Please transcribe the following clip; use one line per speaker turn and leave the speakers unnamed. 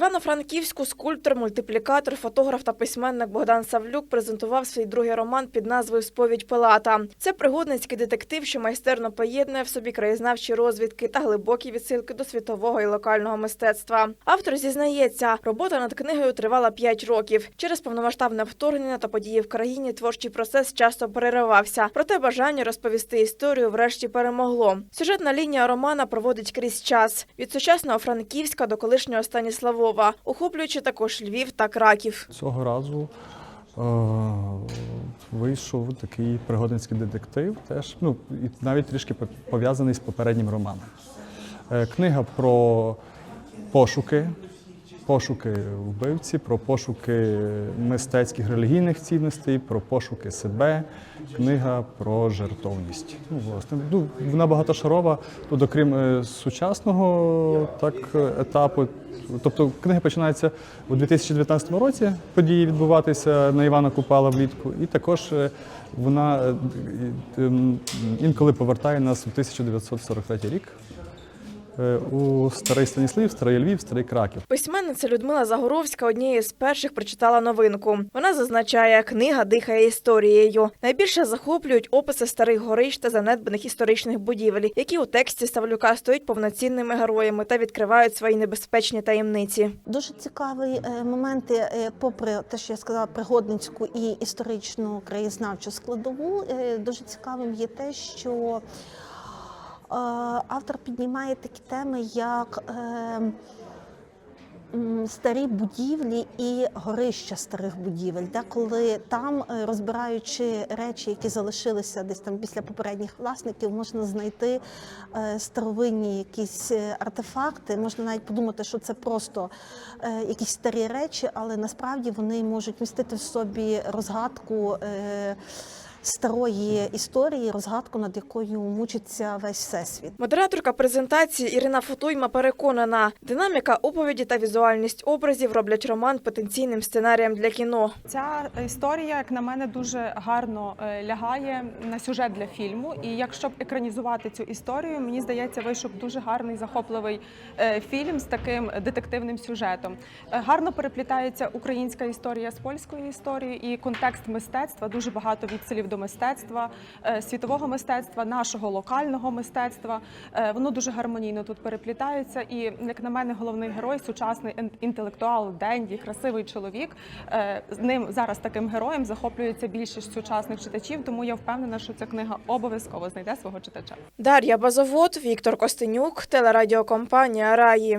Івано-Франківську скульптор, мультиплікатор, фотограф та письменник Богдан Савлюк презентував свій другий роман під назвою Сповідь Пилата. Це пригодницький детектив, що майстерно поєднує в собі краєзнавчі розвідки та глибокі відсилки до світового і локального мистецтва. Автор зізнається, робота над книгою тривала 5 років. Через повномасштабне вторгнення та події в країні творчий процес часто переривався. Проте бажання розповісти історію врешті перемогло. Сюжетна лінія романа проводить крізь час від сучасного Франківська до колишнього Станіславова, охоплюючи також Львів та Краків.
Цього разу е, вийшов такий пригодницький детектив, теж ну і навіть трішки по- пов'язаний з попереднім романом. Е, книга про пошуки, пошуки вбивці, про пошуки мистецьких релігійних цінностей, про пошуки себе. Книга про жертовність. Ну, власне, ну, вона багатошарова. Тут, окрім е, сучасного так, етапу, тобто книга починається у 2019 році. Події відбуватися на Івана Купала влітку, і також е, вона е, інколи повертає нас у 1943 рік. Е, У старий Станіслав, старий Львів, старий Краків.
Письменниця Людмила Загоровська однією з перших прочитала новинку. Вона зазначає, книга дихає історією. Найбільше захоплюють описи старих горищ та занедбаних історичних будівель, які у тексті Савлюка стають повноцінними героями та відкривають свої небезпечні таємниці.
Дуже цікаві е, моменти, е, попри те, що я сказала, пригодницьку і історичну краєзнавчу складову. Дуже цікавим є те, що автор піднімає такі теми, як е, старі будівлі і горища старих будівель, де коли там, е, розбираючи речі, які залишилися десь там після попередніх власників, можна знайти е, старовинні якісь е, артефакти. Можна навіть подумати, що це просто е, якісь старі речі, але насправді вони можуть містити в собі розгадку. Старої історії, розгадку, над якою мучиться весь всесвіт.
Модераторка презентації Ірина Фотуйма переконана, динаміка оповіді та візуальність образів роблять роман потенційним сценарієм для кіно.
Ця історія, як на мене, дуже гарно е, лягає на сюжет для фільму. І якщо б екранізувати цю історію, мені здається, вийшов дуже гарний захопливий е, фільм з таким детективним сюжетом. Е, Гарно переплітається українська історія з польською історією і контекст мистецтва. Дуже багато відсилів до мистецтва, е, світового мистецтва, нашого локального мистецтва. Е, Воно дуже гармонійно тут переплітається. І як на мене, головний герой, сучасний ін- інтелектуал, денді, красивий чоловік. Е, З ним зараз таким героєм захоплюється більшість сучасних читачів. Тому я впевнена, що ця книга обов'язково знайде свого читача.
Дар'я Базовод, Віктор Костенюк, телерадіокомпанія Раї.